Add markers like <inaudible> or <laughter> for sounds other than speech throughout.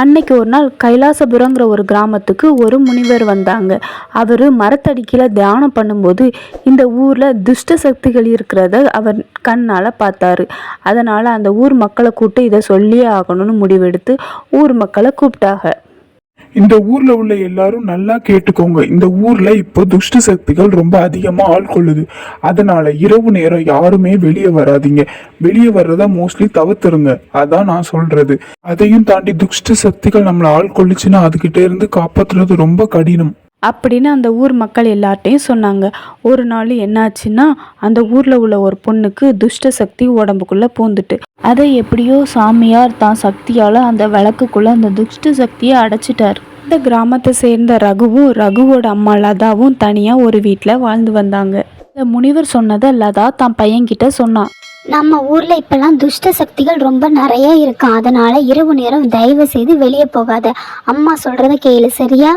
அன்னைக்கு ஒரு நாள் கைலாசபுரங்கிற ஒரு கிராமத்துக்கு ஒரு முனிவர் வந்தாங்க. அவர் மரத்தடிக்கில் தியானம் பண்ணும்போது இந்த ஊரில் துஷ்ட சக்திகள் இருக்கிறத அவர் கண்ணால் பார்த்தாரு. அதனால் அந்த ஊர் மக்களை கூப்பிட்டு இதை சொல்லியே ஆகணும்னு முடிவெடுத்து ஊர் மக்களை கூப்பிட்டாங்க. இந்த ஊர்ல உள்ள எல்லாரும் நல்லா கேட்டுக்கோங்க. இந்த ஊர்ல இப்போ துஷ்ட சக்திகள் ரொம்ப அதிகமாக ஆள்கொள்ளுது அதனால இரவு நேரம் யாருமே வெளியே வராதீங்க. வெளியே வர்றத மோஸ்ட்லி தவிர்த்துருங்க. அதான் நான் சொல்றது. அதையும் தாண்டி துஷ்ட சக்திகள் நம்மளை ஆள்கொள்ளுச்சுன்னா அதுகிட்ட இருந்து காப்பாற்றுறது ரொம்ப கடினம். அப்படின்னு அந்த ஊர் மக்கள் எல்லார்ட்டையும் சொன்னாங்க. ஒரு நாள் என்னாச்சுன்னா அந்த ஊரில் உள்ள ஒரு பொண்ணுக்கு துஷ்ட சக்தி உடம்புக்குள்ளே பூந்துட்டு. அதை எப்படியோ சாமியார் தான் சக்தியால் அந்த விளக்குக்குள்ளே அந்த துஷ்ட சக்தியை அடைச்சிட்டார். இந்த கிராமத்தை சேர்ந்த ரகுவும் ரகுவோட அம்மா லதாவும் தனியாக ஒரு வீட்டில் வாழ்ந்து வந்தாங்க. இந்த முனிவர் சொன்னதை லதா தான் பையன்கிட்ட சொன்னான் நம்ம ஊர்ல இப்பெல்லாம் துஷ்ட சக்திகள் ரொம்ப நிறைய இருக்கு அதனால இரவு நேரம் தயவு செய்து வெளியே போகாத. அம்மா சொல்றத கேளு சரியா?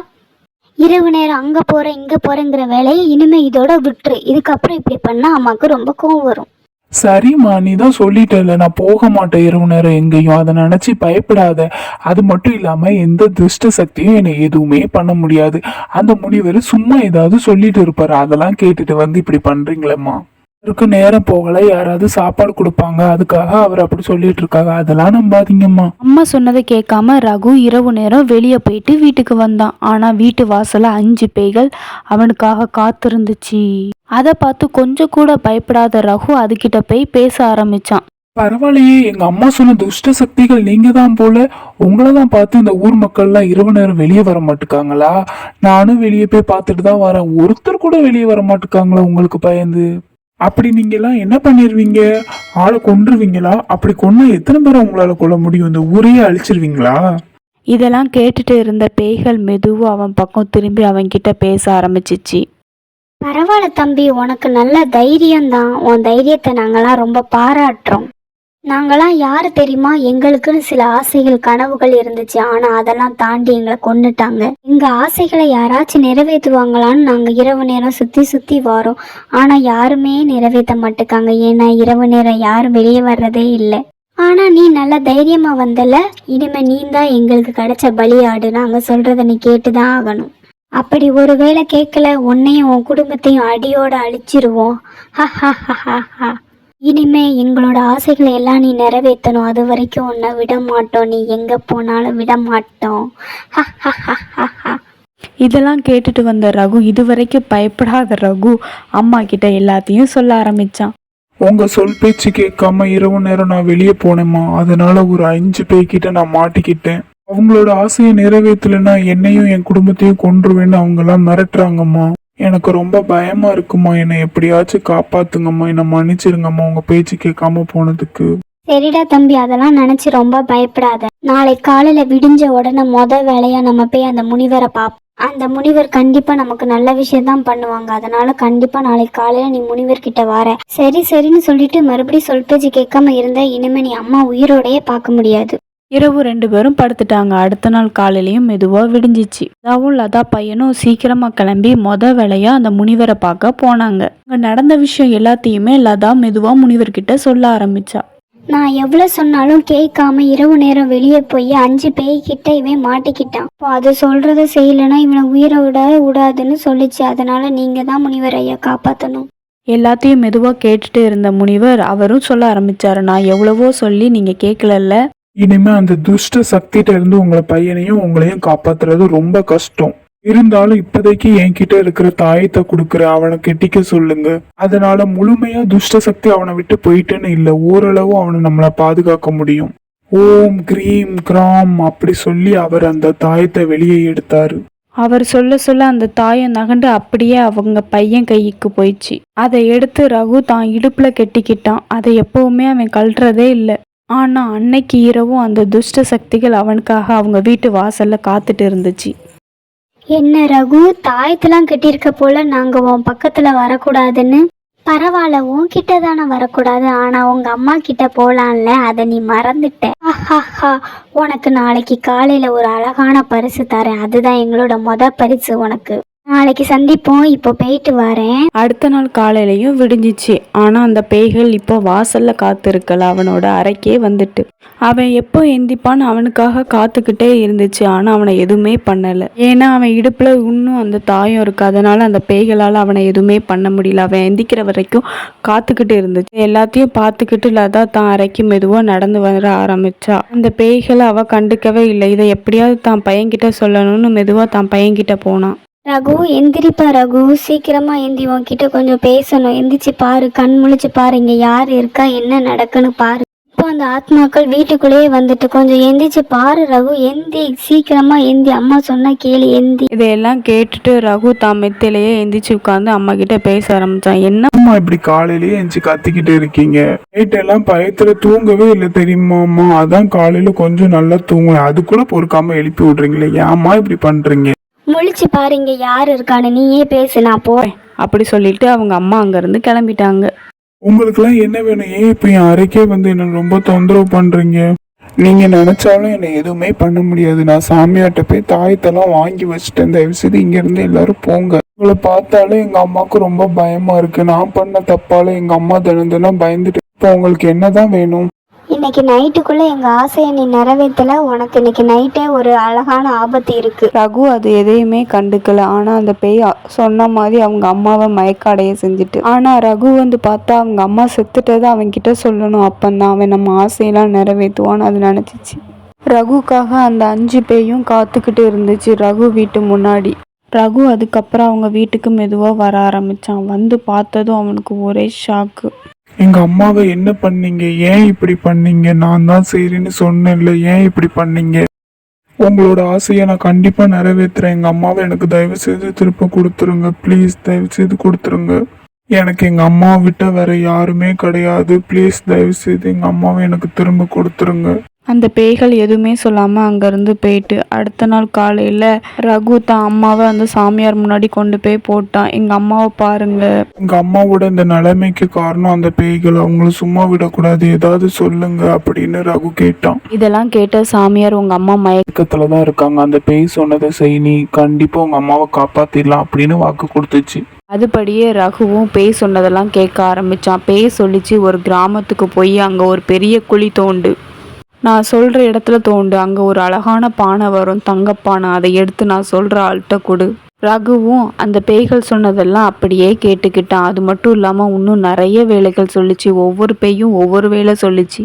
இரவு நேரம் அங்க போற இங்க போறேங்கிற வேலையை இனிமே இதோட விட்டுரு. இதுக்கப்புறம் இப்படி பண்ணா அம்மாவுக்கு ரொம்ப கோவம் வரும். சரிம்மா நீ தான் சொல்லிட்டல நான் போக மாட்டேன் இரவு நேரம் எங்கேயும். அதை நினச்சி பயப்படாத. அது மட்டும் இல்லாமல் எந்த துஷ்ட சக்தியும் என்னை எதுவுமே பண்ண முடியாது. அந்த முனிவர் சும்மா ஏதாவது சொல்லிட்டு இருப்பார். அதெல்லாம் கேட்டுட்டு வந்து இப்படி பண்ணுறீங்களேம்மா அவருக்கு நேரம் போகல. யாராவது சாப்பாடு கொடுப்பாங்க. அதுக்காக அவர் அப்படி சொல்லிட்டு இருக்காங்க. அதெல்லாம் நம்பாதீங்கம்மா. அம்மா சொன்னதை கேட்காம ரகு இரவு நேரம் வெளியே போயிட்டு வீட்டுக்கு வந்தான். ஆனால் வீட்டு வாசல்ல அஞ்சு பேய்கள் அவனுக்காக காத்திருந்துச்சு. அதை பார்த்து கொஞ்சம் கூட பயப்படாத ரகு அதுகிட்ட போய் பேச ஆரம்பிச்சான். பரவாயில்லையே எங்க அம்மா சொன்ன துஷ்ட சக்திகள் நீங்க தான் போல. உங்களை தான் பார்த்து இந்த ஊர் மக்கள்லாம் இரவு நேரம் வெளியே வர மாட்டுக்காங்களா? நானும் வெளியே போய் பார்த்துட்டு தான் வரேன். ஒருத்தர் கூட வெளியே வர மாட்டுக்காங்களா உங்களுக்கு பயந்து? அப்படி நீங்க எல்லாம் என்ன பண்ணிருவீங்க? ஆளை கொன்றுவீங்களா? அப்படி கொன்னா எத்தனை பேரை உங்களால கொல்ல முடியும்? இந்த ஊரையே அழிச்சிருவீங்களா? இதெல்லாம் கேட்டுட்டு இருந்த பேய்கள் மெதுவாக அவன் பக்கம் திரும்பி அவன்கிட்ட பேச ஆரம்பிச்சிச்சு. பரவாயில்ல தம்பி உனக்கு நல்ல தைரியம்தான். உன் தைரியத்தை நாங்களாம் ரொம்ப பாராட்டுறோம். நாங்களாம் யார் தெரியுமா? எங்களுக்குன்னு சில ஆசைகள் கனவுகள் இருந்துச்சு. ஆனால் அதெல்லாம் தாண்டி எங்களை கொண்டுட்டாங்க எங்கள் ஆசைகளை யாராச்சும் நிறைவேற்றுவாங்களான்னு நாங்கள் இரவு நேரம் சுற்றி சுற்றி வரோம். ஆனால் யாருமே நிறைவேற்ற மாட்டேக்காங்க. ஏன்னா இரவு நேரம் யாரும் வெளியே வர்றதே இல்லை. ஆனால் நீ நல்ல தைரியமாக வந்தல. இனிமே நீ தான் எங்களுக்கு கிடைச்ச பலியாடு நாங்கள் சொல்கிறத நீ கேட்டு தான் ஆகணும். அப்படி ஒருவேளை கேட்கல உன்னையும் உன் குடும்பத்தையும் அடியோடு அழிச்சிருவோம். <laughs> ஹஹஹஹஹா. இனிமே எங்களோட ஆசைகளை எல்லாம் நீ நிறைவேற்றணும். அது வரைக்கும் உன்னை விட மாட்டோம். நீ எங்க போனாலும் விட மாட்டோம். இதெல்லாம் கேட்டுட்டு வந்த ரகு இதுவரைக்கும் பயப்படாத ரகு அம்மா கிட்ட எல்லாத்தையும் சொல்ல ஆரம்பிச்சான். உங்க சொல் பேச்சு கேட்காம இரவு நேரம் நான் வெளியே போனேம்மா. அதனால ஒரு அஞ்சு பேய்கிட்ட நான் மாட்டிக்கிட்டேன். அவங்களோட ஆசையை நிறைவேற்றலைன்னா என்னையும் என் குடும்பத்தையும் கொன்றுவேன்னு அவங்க எல்லாம் மிரட்டுறாங்கம்மா. எனக்கு ரொம்ப பயமா இருக்குமா? என்னை எப்படியாச்சும் காப்பாத்துங்கம்மா. என்னை மன்னிச்சிருங்கம்மா உங்க பேச்சு கேட்காம போனதுக்கு. சரிடா தம்பி அதெல்லாம் நினைச்சு ரொம்ப பயப்படாத. நாளை காலையில விடிஞ்ச உடனே மொத வேலையா நம்ம போய் அந்த முனிவரை பார்ப்போம் அந்த முனிவர் கண்டிப்பா நமக்கு நல்ல விஷயம் தான் பண்ணுவாங்க. அதனால கண்டிப்பா நாளைக்கு காலையில நீ முனிவர் கிட்ட வர. சரி சரின்னு சொல்லிட்டு மறுபடியும் சொல் பேச்சு கேட்காம இருந்தா இனிமே நீ அம்மா உயிரோடையே பார்க்க முடியாது. இரவு ரெண்டு பேரும் படுத்துட்டாங்க. அடுத்த நாள் காலையிலயும் மெதுவா விடிஞ்சிச்சு. லதாவும் லதா பையனும் சீக்கிரமா கிளம்பி மொத வேலையா அந்த முனிவரை பார்க்க போனாங்க. அங்க நடந்த விஷயம் எல்லாத்தையுமே லதா மெதுவா முனிவர்கிட்ட சொல்ல ஆரம்பிச்சா. நான் எவ்வளவு சொன்னாலும் கேட்காம இரவு நேரம் வெளியே போய் அஞ்சு பேய்கிட்ட இவன் மாட்டிக்கிட்டான். இப்போ அது சொல்றத செய்யலைன்னா இவனை உயிரை விட விடாதுன்னு சொல்லிச்சு. அதனால நீங்க தான் முனிவர் ஐயா காப்பாத்தணும். எல்லாத்தையும் மெதுவா கேட்டுட்டு இருந்த முனிவர் அவரும் சொல்ல ஆரம்பிச்சாரு. நான் எவ்வளவோ சொல்லி நீங்க கேட்கலல்ல. இனிமே அந்த துஷ்ட சக்திகிட்ட இருந்து உங்களை பையனையும் உங்களையும் காப்பாத்துறது ரொம்ப கஷ்டம். இருந்தாலும் இப்போதைக்கு என்கிட்ட இருக்கிற தாயத்தை கொடுக்குற அவனை கெட்டிக்க சொல்லுங்க. அதனால முழுமையா துஷ்ட சக்தி அவனை விட்டு போயிட்டேன்னு இல்லை ஓரளவு அவனை நம்மளை பாதுகாக்க முடியும். ஓம் கிரீம் கிராம் அப்படி சொல்லி அவர் அந்த தாயத்தை வெளியே எடுத்தாரு. அவர் சொல்ல சொல்ல அந்த தாயம் நகண்டு அப்படியே அவங்க பையன் கைக்கு போயிடுச்சு. அதை எடுத்து ரகு தான் இடுப்புல கெட்டிக்கிட்டான். அதை எப்பவுமே அவன் கழட்டுறதே இல்லை. ஆனால் அன்னைக்கு இரவும் அந்த துஷ்ட சக்திகள் அவனுக்காக அவங்க வீட்டு வாசல்ல காத்துட்டு இருந்துச்சு. என்ன ரகு தாயத்தெல்லாம் கட்டியிருக்க போல நாங்கள் உன் பக்கத்தில் வரக்கூடாதுன்னு? பரவாயில்ல உன்கிட்ட தானே வரக்கூடாது. ஆனால் உங்க அம்மா கிட்ட போலாம்ல அதை நீ மறந்துட்ட. ஆஹாஹா உனக்கு நாளைக்கு காலையில் ஒரு அழகான பரிசு தரேன். அதுதான் எங்களோட மொத பரிசு உனக்கு. நாளைக்கு சந்திப்போம். இப்போ போயிட்டு வரேன். அடுத்த நாள் காலையிலையும் விடிஞ்சிச்சு. ஆனால் அந்த பேய்கள் இப்போ வாசல்ல காத்திருக்கல. அவனோட அறைக்கே வந்துட்டு. அவன் எப்போ எந்திப்பான்னு அவனுக்காக காத்துக்கிட்டே இருந்துச்சு. ஆனால் அவனை எதுவுமே பண்ணலை. ஏன்னா அவன் இடுப்பில் இன்னும் அந்த தாயம் இருக்கு. அதனால அந்த பேய்களால் அவனை எதுவுமே பண்ண முடியல. அவன் எந்திக்கிற வரைக்கும் காத்துக்கிட்டு இருந்துச்சு. எல்லாத்தையும் பார்த்துக்கிட்டு லதா தான் அறைக்கு மெதுவாக நடந்து வர ஆரம்பிச்சா. அந்த பேய்களை அவ கண்டுக்கவே இல்லை. இதை எப்படியாவது தான் பையன்கிட்ட சொல்லணும்னு மெதுவாக தான் பையன்கிட்ட போனான் ரகு எந்திரிப்பா ரகு. சீக்கிரமா எந்தி உன்கிட்ட கொஞ்சம் பேசணும். எந்திரிச்சு பாரு கண் முழிச்சு பாரு இங்க யார் இருக்கா என்ன நடக்குன்னு பாரு. இப்போ அந்த ஆத்மாக்கள் வீட்டுக்குள்ளேயே வந்துட்டு கொஞ்சம் எந்திரிச்சு பாரு ரகு. எந்தி சீக்கிரமா எந்தி. அம்மா சொன்னா கேளு எந்தி. இதையெல்லாம் கேட்டுட்டு ரகு தான் மெத்திலேயே எந்திரிச்சு உட்காந்து அம்மா கிட்ட பேச ஆரம்பிச்சான். என்ன? அம்மா இப்படி காலையிலேயே எஞ்சி கத்திக்கிட்டு இருக்கீங்க. நைட் எல்லாம் பயத்துல தூங்கவே இல்லை தெரியுமாம்மா அதான் காலையில கொஞ்சம் நல்லா தூங்குவேன். அதுக்குள்ள பொறுக்காம எழுப்பி விடுறீங்களே ஏம்மா இப்படி பண்றீங்க? முழிச்சு பாரு இங்க யார் இருக்கான்னு. நீயே பேசு நான் போறேன் அப்படி சொல்லிட்டு அவங்க அம்மா அங்கேருந்து கிளம்பிட்டாங்க. உங்களுக்குலாம் என்ன வேணும்? ஏன் இப்ப என் அறைக்கே வந்து என்ன ரொம்ப தொந்தரவு பண்றீங்க? நீங்க நினைச்சாலும் என்னை எதுவுமே பண்ண முடியாது. நான் சாமியார்ட்ட போய் தாயத்தெல்லாம் வாங்கி வச்சுட்டேன். தயவு செய்து இங்க இருந்து எல்லாரும் போங்க. உங்களை பார்த்தாலே எங்க அம்மாவுக்கு ரொம்ப பயமா இருக்கு. நான் பண்ண தப்பால எங்க அம்மா தினம் தினம் பயந்துட்டு இப்போ உங்களுக்கு என்னதான் வேணும்? இன்னைக்கு நைட்டுக்குள்ள எங்க ஆசையை நீ நிறைவேற்றல உனக்கு இன்னைக்கு நைட்டே ஒரு அழகான ஆபத்து இருக்கு. ரகு அது எதையுமே கண்டுக்கல. ஆனா அந்த பேய் சொன்ன மாதிரி அவங்க அம்மாவை மயக்க அடைய செஞ்சுட்டு. ஆனா ரகு வந்து பார்த்தா அவங்க அம்மா செத்துட்டதை அவன் கிட்ட சொல்லணும். அப்பந்தான் அவன் நம்ம ஆசையெல்லாம் நிறைவேற்றுவான்னு அது நினைச்சிச்சு. ரகுக்காக அந்த அஞ்சு பேயும் காத்துக்கிட்டு இருந்துச்சு ரகு வீட்டு முன்னாடி. ரகு அதுக்கப்புறம் அவங்க வீட்டுக்கு மெதுவாக வர ஆரம்பித்தான் வந்து பார்த்ததும் அவனுக்கு ஒரே ஷாக்கு எங்க அம்மாவை என்ன பண்ணீங்க? ஏன் இப்படி பண்ணீங்க? நான் தான் சரின்னு சொன்னேன்ல ஏன் இப்படி பண்ணீங்க? உங்களோட ஆசையை நான் கண்டிப்பா நிறைவேற்றுறேன் எங்க அம்மாவை எனக்கு தயவு செய்து திருப்ப கொடுத்துருங்க. ப்ளீஸ் தயவு செய்து கொடுத்துருங்க. எனக்கு எங்க அம்மாவை விட்ட வேற யாருமே கிடையாது. ப்ளீஸ் தயவு செய்து எங்க அம்மாவை எனக்கு திரும்ப கொடுத்துருங்க. அந்த பேய்கள் எதுவுமே சொல்லாமல் அங்கேருந்து போயிட்டு அடுத்த நாள் காலையில் ரகு தான் அம்மாவை அந்த சாமியார் முன்னாடி கொண்டு போய் போட்டான். எங்கள் அம்மாவை பாருங்க. எங்க அம்மாவோட இந்த நிலைமைக்கு காரணம் அந்த பேய்கள். அவங்கள சும்மா விடக்கூடாது. ஏதாவது சொல்லுங்க அப்படின்னு ரகு கேட்டான். இதெல்லாம் கேட்ட சாமியார் உங்கள் அம்மா மயக்க பக்கத்துல தான் இருக்காங்க. அந்த பேய் சொன்னதை செய் நீ கண்டிப்பா உங்க அம்மாவை காப்பாத்திடலாம் அப்படின்னு வாக்கு கொடுத்துச்சு. அதுபடியே ரகுவும் பேய் சொன்னதெல்லாம் கேட்க ஆரம்பிச்சான். பேய் சொல்லிச்சு ஒரு கிராமத்துக்கு போய் அங்கே ஒரு பெரிய குழி தோண்டு. நான் சொல்கிற இடத்துல தோண்டு அங்கே ஒரு அழகான பானை வரும் தங்கப்பானை அதை எடுத்து நான் சொல்கிற ஆள்கிட்ட கொடு. ரகுவும் அந்த பேய்கள் சொன்னதெல்லாம் அப்படியே கேட்டுக்கிட்டான். அது மட்டும் இல்லாமல் இன்னும் நிறைய வேலைகள் சொல்லிச்சு. ஒவ்வொரு பேயும் ஒவ்வொரு வேலை சொல்லிச்சு.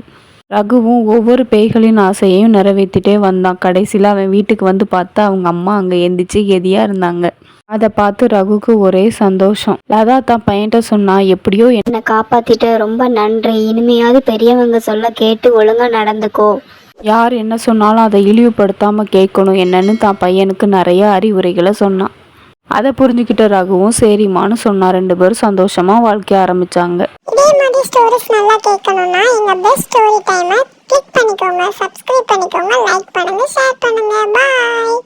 ரகுவும் ஒவ்வொரு பேய்களின் ஆசையையும் நிறைவேற்றிட்டே வந்தான். கடைசியில் அவன் வீட்டுக்கு வந்து பார்த்தா அவங்க அம்மா அங்கே எந்திரிச்சு கெதியாக இருந்தாங்க. அதை பார்த்து ரகுக்கு ஒரே சந்தோஷம். லதா தான் பையன்கிட்ட சொன்னா எப்படியோ என் என்னை காப்பாத்திட்ட ரொம்ப நன்றி. இனிமையாவது பெரியவங்க சொல்ல கேட்டு ஒழுங்கா நடந்துக்கோ. யார் என்ன சொன்னாலும் அதை இழிவுபடுத்தாம கேட்கணும் என்னன்னு தான் பையனுக்கு நிறைய அறிவுரைகளை சொன்னான். அதை புரிஞ்சுக்கிட்ட ரகுவும் சரிம்மான்னு சொன்னா ரெண்டு பேரும் சந்தோஷமா வாழ்க்கைய ஆரம்பிச்சாங்க. இதே மாதிரி ஸ்டோரிஸ் நல்லா கேட்கணும்னா எங்க பெஸ்ட் ஸ்டோரி டைமை கிளிக் பண்ணிக்கோங்க. சப்ஸ்கிரைப் பண்ணிக்கோங்க. லைக் பண்ணுங்க. ஷேர் பண்ணுங்க. பாய்